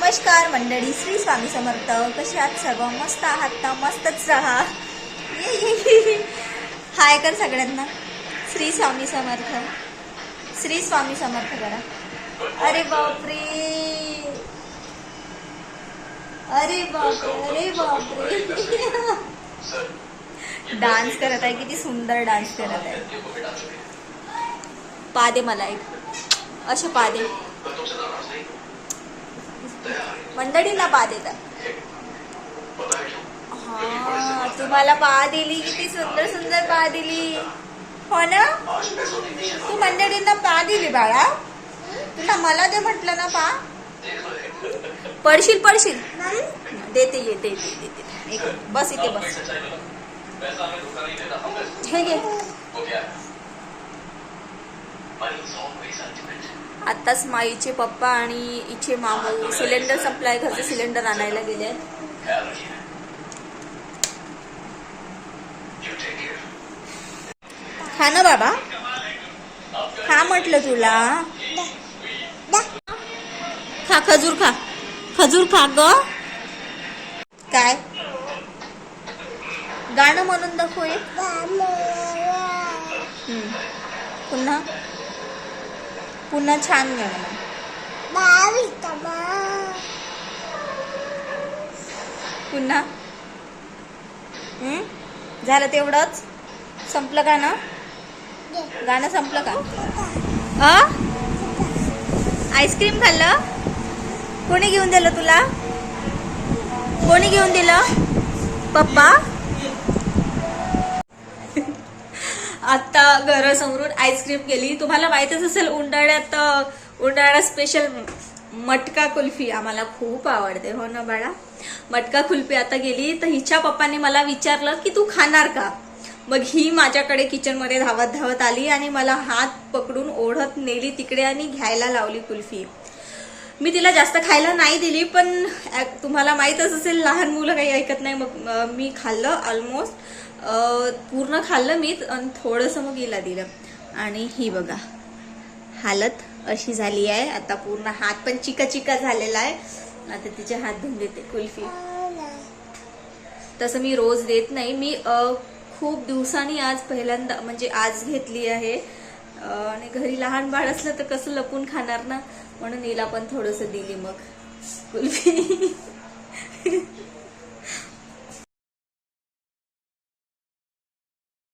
नमस्कार मंडळी श्री स्वामी समर्थ. कसे आहात सर्व? मस्त आहात ना मस्तच राहा. हाय कर सगळ्यांना. श्री स्वामी समर्थ. श्री स्वामी समर्थ करा. अरे बापरे. अरे बापरे अरे बापरे. डान्स करत आहे किती सुंदर डान्स करत आहे. पादे मला एक. असे पादे. मंडळीला पा देतात हा तुम्हाला पा दिली किती सुंदर सुंदर पा दिली हो ना? तू मंडळींना पा दिली बाळा. तुला मला दे म्हटलं ना पा पडशील पडशील. देते ये देते देते बस इथे बस. हे घे. आत्ताच माईचे पप्पा आणि इचे मामू सिलेंडर सप्लाय घरचे सिलेंडर आणायला गेले खा ना बाबा. खा म्हटलं तुला. खा खजूर खा. खजूर खा ग. काय? गाणं म्हणून दाखव पुन्हा. पुन्हा छान म्हण. पुन्हा? झालं तेवढंच? संपलं गाणं गाणं संपलं का? अ? आईस्क्रीम खाल्लं? कोणी घेऊन दिलं तुला? कोणी घेऊन दिलं? पप्पा? आता घरासमोरून आईस्क्रीम गेली तुम्हाला माहितच असेल उन्हाळ्यात उन्हाळ्यात स्पेशल मटका कुल्फी आम्हाला खूप आवडते. हो ना बाळा? मटका कुल्फी आता गेली. तर हिच्या पप्पाने मला विचारलं की तू खाणार का? मग ही माझ्याकडे किचनमध्ये धावत धावत आली आणि मला हात पकडून ओढत नेली तिकडे आणि घ्यायला लावली कुल्फी. मी तिला जास्त खायला नाही दिली पण तुम्हाला माहीतच असेल लहान मुलं काही ऐकत नाही. मग मी खाल्लं ऑलमोस्ट पूर्ण खाल्लं मी आणि थोडंसं मग हिला दिलं. आणि ही बघा हालत अशी झाली आहे. आता पूर्ण हात पण चिका चिका झालेला आहे. आता तिचे हात धुवून देते कुल्फी. तसं मी रोज देत नाही. मी खूप दिवसांनी आज पहिल्यांदा म्हणजे आज घेतली आहे. आणि घरी लहान बाळ असलं तर कसं लपून खाणार ना? म्हणून हिला पण थोडस दिली मग. कुल्फी.